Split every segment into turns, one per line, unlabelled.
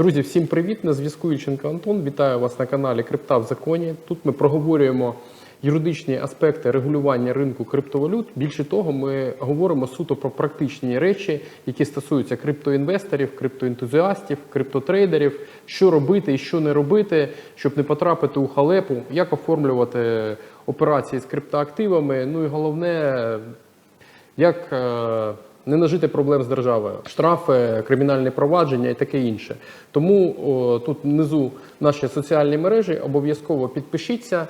Друзі, всім привіт! На зв'язку Ільченко Антон. Вітаю вас на каналі Крипта в законі. Тут ми проговорюємо юридичні аспекти регулювання ринку криптовалют. Більше того, ми говоримо суто про практичні речі, які стосуються криптоінвесторів, криптоентузіастів, криптотрейдерів, що робити і що не робити, щоб не потрапити у халепу, як оформлювати операції з криптоактивами. Ну і головне, як е, не нажити проблем з державою, штрафи, кримінальні провадження і таке інше. Тому о, тут внизу наші соціальні мережі обов'язково підпишіться.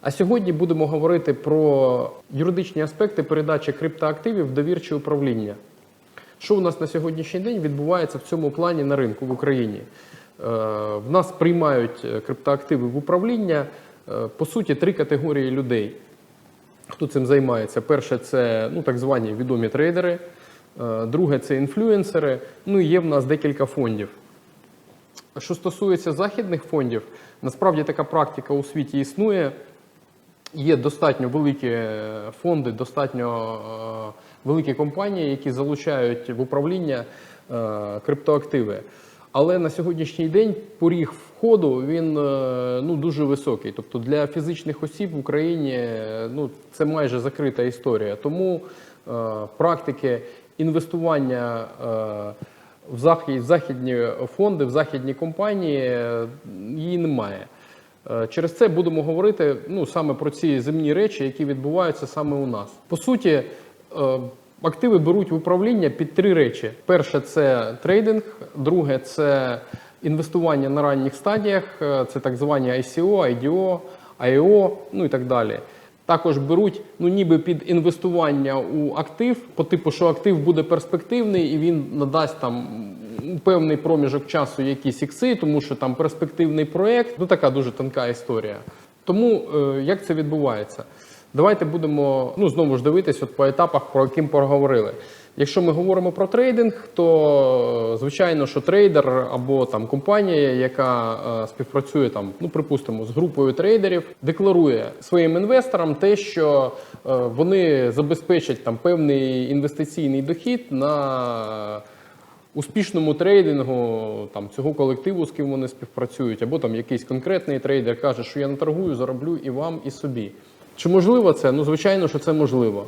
А сьогодні будемо говорити про юридичні аспекти передачі криптоактивів в довірче управління. Що у нас на сьогоднішній день відбувається в цьому плані на ринку в Україні? Е, В нас приймають е, криптоактиви в управління е, по суті три категорії людей. Хто цим займається? Перше, це ну, так звані відомі трейдери, Е, друге це інфлюенсери. Ну і є в нас декілька фондів. Що стосується західних фондів, насправді така практика у світі існує. Є достатньо великі е, фонди, достатньо е, великі компанії, які залучають в управління криптоактиви. Але на сьогоднішній день поріг входу він е, ну, дуже високий. Тобто для фізичних осіб в Україні е, ну, це майже закрита історія. Тому е, практики інвестування е, в захід- в західні фонди, в західні компанії е, її немає. Через це будемо говорити ну, саме про ці земні речі, які відбуваються саме у нас. По суті, активи беруть в управління під три речі: перше це трейдинг, друге це інвестування на ранніх стадіях, е, це так звані ICO, IDO, IO, ну і так далі. Також беруть ну ніби під інвестування у актив, по типу, що актив буде перспективний і він надасть там певний проміжок часу якісь ікси, тому що там перспективний проєкт. Ну така дуже тонка історія. Тому е, як це відбувається? Давайте будемо ну знову ж дивитись от по етапах, про які ми проговорили. Якщо ми говоримо про трейдинг, то звичайно, що трейдер або там компанія, яка е, співпрацює там, ну припустимо, з групою трейдерів, декларує своїм інвесторам те, що е, вони забезпечать там певний інвестиційний дохід на успішному трейдингу там цього колективу, з ким вони співпрацюють, або там якийсь конкретний трейдер каже, що я наторгую, зароблю і вам, і собі. Чи можливо це? Ну, звичайно, що це можливо.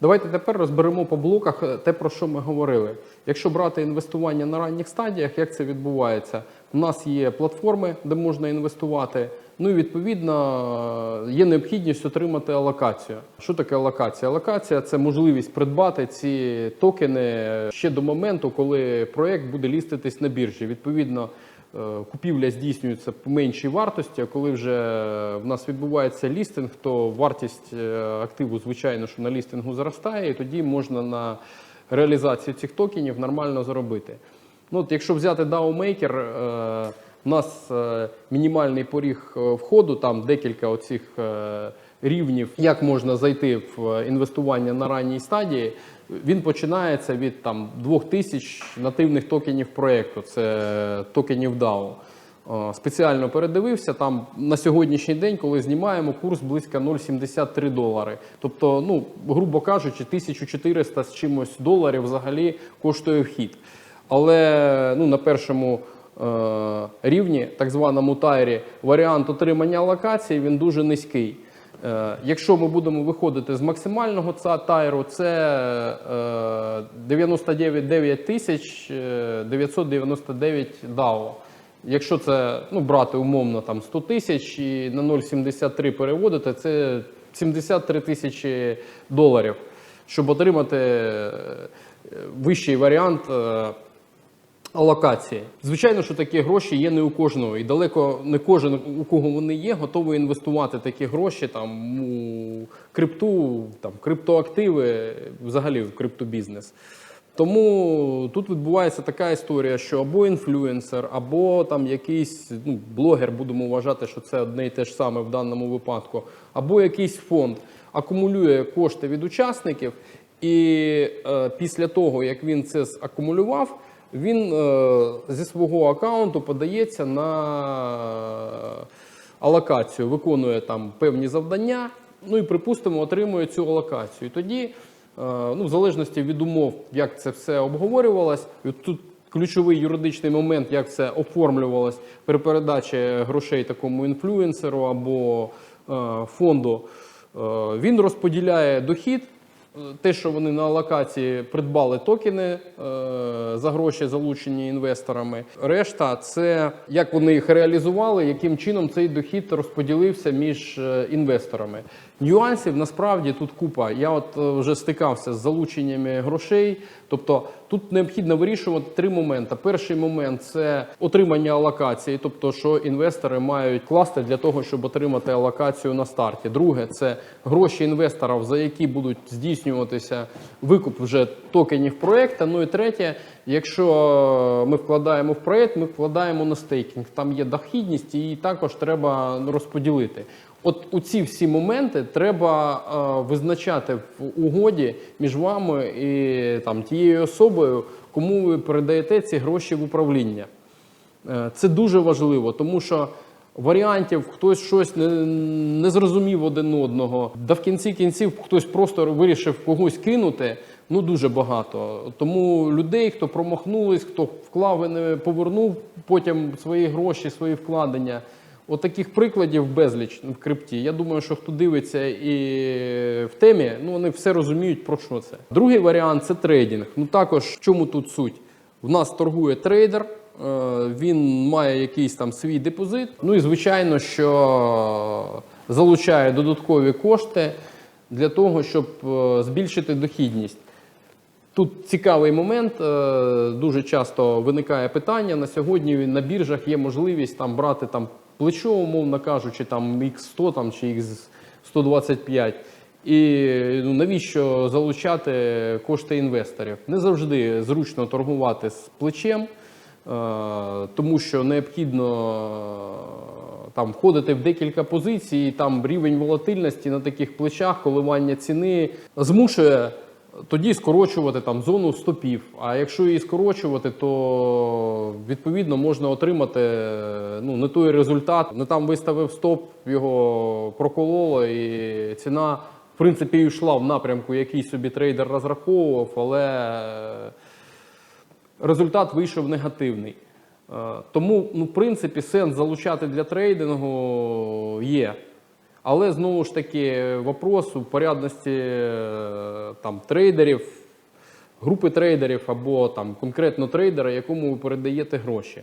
Давайте тепер розберемо по блоках е, те, про що ми говорили. Якщо брати інвестування на ранніх стадіях, як це відбувається? У нас є платформи, де можна інвестувати. Ну і відповідно є необхідність отримати алокацію. Що таке алокація? Алокація це можливість придбати ці токени ще до моменту, коли проект буде ліститись на біржі. Відповідно, е, купівля здійснюється по меншій вартості. А коли вже в нас відбувається лістинг, то вартість е, активу, звичайно, що на лістингу зростає, і тоді можна на реалізацію цих токенів нормально заробити. Ну, от якщо взяти DAO Maker, е, у нас е, мінімальний поріг е, входу, там декілька оцих е, рівнів, як можна зайти в е, інвестування на ранній стадії. Він починається від там 2000 нативних токенів проєкту, це токенів DAO. Е, Спеціально передивився там на сьогоднішній день, коли знімаємо курс близько 0,73 долари. Тобто, ну грубо кажучи, 1400 з чимось доларів взагалі коштує вхід. Але ну, на першому е, рівні, так званому тайрі, варіант отримання алокації він дуже низький. Е, якщо ми будемо виходити з максимального ца- тайру, це е, 99 тисяч е, 999 DAO. Якщо це ну, брати умовно там 100 тисяч і на 0,73 переводити, це 73 тисячі доларів, щоб отримати е, вищий варіант е, алокації. Звичайно, що такі гроші є не у кожного, і далеко не кожен, у кого вони є, готовий інвестувати такі гроші там у крипту, там криптоактиви, взагалі в криптобізнес. Тому тут відбувається така історія, що або інфлюенсер, або там якийсь ну, блогер, будемо вважати, що це одне і те ж саме в даному випадку, або якийсь фонд акумулює кошти від учасників, і е, після того, як він це акумулював, він е, зі свого аккаунту подається на алокацію, виконує там певні завдання, ну і припустимо, отримує цю алокацію. І тоді, е, ну, в залежності від умов, як це все обговорювалось, тут ключовий юридичний момент, як це оформлювалось при передачі грошей такому інфлюенсеру або е, фонду. Е, він розподіляє дохід. Те, що вони на локації придбали токени е, за гроші, залучені інвесторами. Решта це як вони їх реалізували, яким чином цей дохід розподілився між е, інвесторами. Нюансів насправді тут купа. Я от е, вже стикався з залученнями грошей. Тобто тут необхідно вирішувати три моменти. Перший момент це отримання алокації, тобто що інвестори мають класти для того, щоб отримати алокацію на старті. Друге це гроші інвесторів, за які будуть здійснюватися викуп вже токенів проекту. Ну і третє, якщо ми вкладаємо в проект, ми вкладаємо на стейкінг. Там є дохідність, і її також треба розподілити. От у ці всі моменти треба е, визначати в угоді між вами і там тією особою, кому ви передаєте ці гроші в управління. Е, Це дуже важливо, тому що варіантів хтось щось не, не зрозумів один одного, да в кінці кінців хтось просто вирішив когось кинути. Ну дуже багато. Тому людей, хто промахнулись, хто вклав і не повернув потім свої гроші, свої вкладення. От таких прикладів безліч в крипті. Я думаю, що хто дивиться і в темі, ну вони все розуміють про що це. Другий варіант це трейдинг. Ну також в чому тут суть? В нас торгує трейдер, е, він має якийсь там свій депозит. Ну і звичайно, що залучає додаткові кошти для того, щоб е, збільшити дохідність. Тут цікавий момент. е, Дуже часто виникає питання. На сьогодні на біржах є можливість там брати там плечо, умовно кажучи, там X100 там, чи X125. І ну, навіщо залучати кошти інвесторів? Не завжди зручно торгувати з плечем, е, тому що необхідно е, там входити в декілька позицій, там рівень волатильності на таких плечах, коливання ціни змушує тоді скорочувати там зону стопів. А якщо її скорочувати, то відповідно можна отримати ну, не той результат. Не там виставив стоп, його прокололо, і ціна, в принципі, йшла в напрямку, який собі трейдер розраховував, але результат вийшов негативний. Е, Тому, ну, в принципі, сенс залучати для трейдингу є. Але знову ж таки, вопрос у порядності е, там, трейдерів, групи трейдерів або там, конкретно трейдера, якому ви передаєте гроші.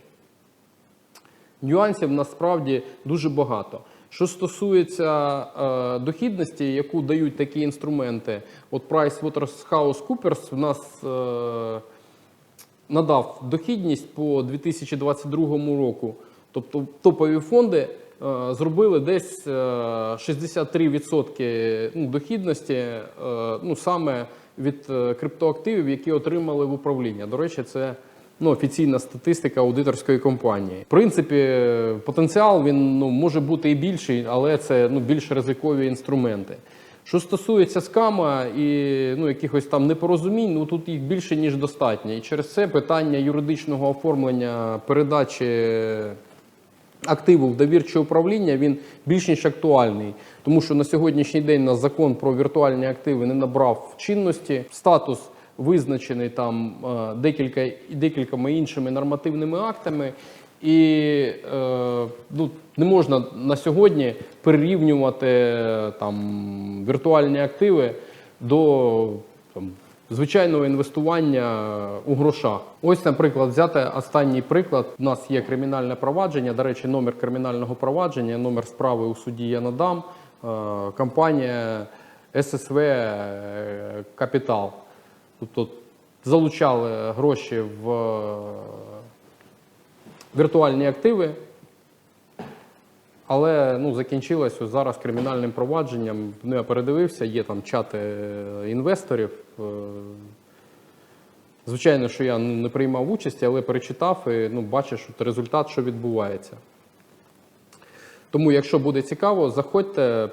Нюансів насправді дуже багато. Що стосується е, дохідності, яку дають такі інструменти, от PricewaterhouseCoopers в нас е, надав дохідність по 2022 року. Тобто топові фонди зробили десь е, 63% ну, дохідності е, ну, саме від е, криптоактивів, які отримали в управління. До речі, це ну, офіційна статистика аудиторської компанії. В принципі, е, потенціал він ну, може бути і більший, але це ну, більш ризикові інструменти. Що стосується скама і ну, якихось там непорозумінь, ну тут їх більше ніж достатньо. І через це питання юридичного оформлення передачі активу в довірче управління він більш ніж актуальний, тому що на сьогоднішній день у нас закон про віртуальні активи не набрав чинності. Статус визначений там е, декілька декількома іншими нормативними актами. І е, ну, не можна на сьогодні перерівнювати е, там віртуальні активи до там, звичайного інвестування у грошах. Ось, наприклад, взяти останній приклад. У нас є кримінальне провадження. До речі, номер кримінального провадження, номер справи у суді я надам. Е, компанія ССВ е, Капітал. Тобто залучали гроші в е, віртуальні активи. Але ну, закінчилось ось зараз кримінальним провадженням. Ну, я передивився, є там чати е, інвесторів. Е, Звичайно, що я не приймав участі, але перечитав і ну, бачиш результат, що відбувається. Тому, якщо буде цікаво, заходьте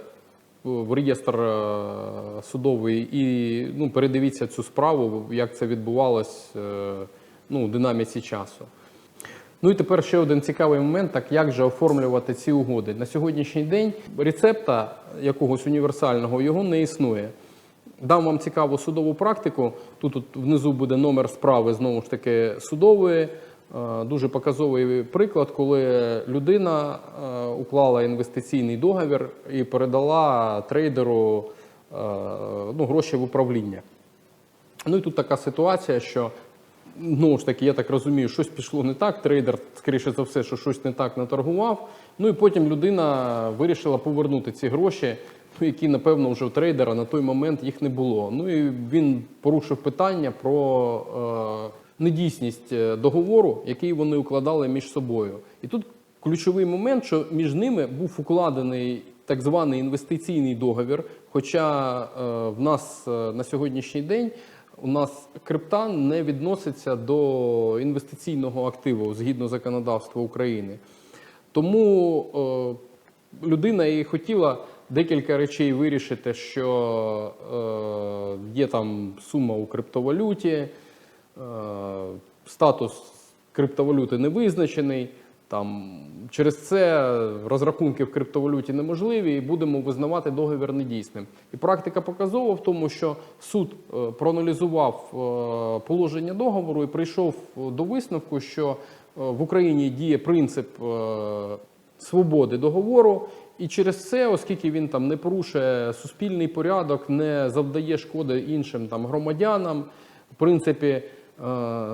в реєстр е, судовий і ну, передивіться цю справу, як це відбувалось ну, у динаміці часу. Ну і тепер ще один цікавий момент, так як же оформлювати ці угоди. На сьогоднішній день рецепта якогось універсального його не існує. Дам вам цікаву судову практику. Тут, тут внизу буде номер справи знову ж таки судової. Е, Дуже показовий приклад, коли людина е, уклала інвестиційний договір і передала трейдеру е, ну, гроші в управління. Ну і тут така ситуація, що знову ж таки, я так розумію, щось пішло не так. Трейдер, скоріше за все, що щось не так наторгував. Ну і потім людина вирішила повернути ці гроші, ну, які, напевно, вже у трейдера на той момент їх не було. Ну і він порушив питання про е, недійсність е, договору, який вони укладали між собою. І тут ключовий момент, що між ними був укладений так званий інвестиційний договір. Хоча е, в нас е, на сьогоднішній день у нас крипта не відноситься до інвестиційного активу згідно законодавства України. Тому е, людина і хотіла декілька речей вирішити, що е, є там сума у криптовалюті, е, статус криптовалюти не визначений. Там через це розрахунки в криптовалюті неможливі, і будемо визнавати договір недійсним. І практика показова в тому, що суд е, проаналізував е, положення договору і прийшов до висновку, що е, в Україні діє принцип е, свободи договору, і через це, оскільки він там не порушує суспільний порядок, не завдає шкоди іншим там громадянам, в принципі, е,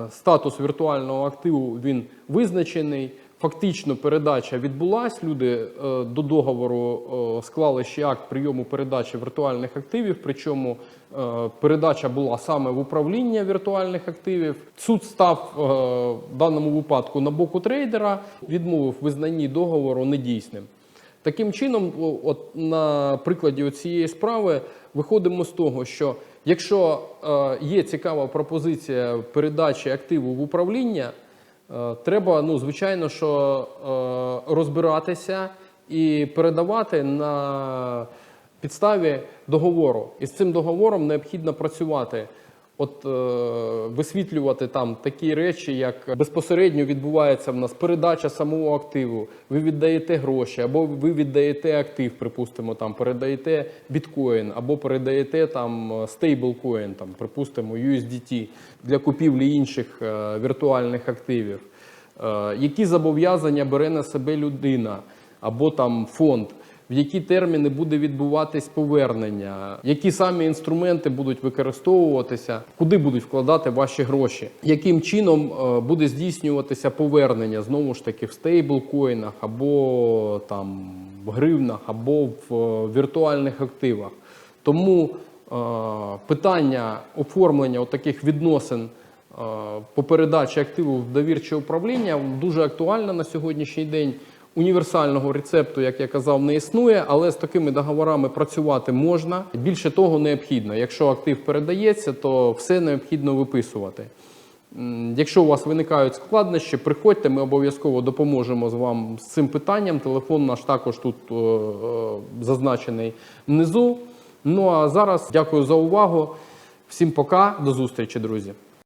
статус віртуального активу він визначений. Фактично передача відбулась. Люди е, до договору е, склали ще акт прийому передачі віртуальних активів. Причому е, передача була саме в управління віртуальних активів. Суд став в даному випадку на боку трейдера, відмовив визнанні договору недійсним. Таким чином, от на прикладі цієї справи виходимо з того, що якщо є цікава пропозиція передачі активу в управління, треба, ну, звичайно, що е, розбиратися і передавати на підставі договору. І з цим договором необхідно працювати. От е, висвітлювати там такі речі, як безпосередньо відбувається в нас передача самого активу. Ви віддаєте гроші, або ви віддаєте актив, припустимо, там передаєте біткоін, або передаєте там стейблкоін, там, припустимо, USDT для купівлі інших е, віртуальних активів. Е, які зобов'язання бере на себе людина або там фонд, в які терміни буде відбуватись повернення, які самі інструменти будуть використовуватися, куди будуть вкладати ваші гроші, яким чином е, буде здійснюватися повернення знову ж таки в стейблкоїнах або там в гривнах, або в е, віртуальних активах. Тому е, питання оформлення таких відносин по передачі активів в довірче управління дуже актуальна на сьогоднішній день. Універсального рецепту, як я казав, не існує, але з такими договорами працювати можна. Більше того, необхідно. Якщо актив передається, то все необхідно виписувати. Якщо у вас виникають складнощі, приходьте, ми обов'язково допоможемо з вам з цим питанням. Телефон наш також тут е, е, зазначений внизу. Ну а зараз дякую за увагу. Всім пока, до зустрічі, друзі.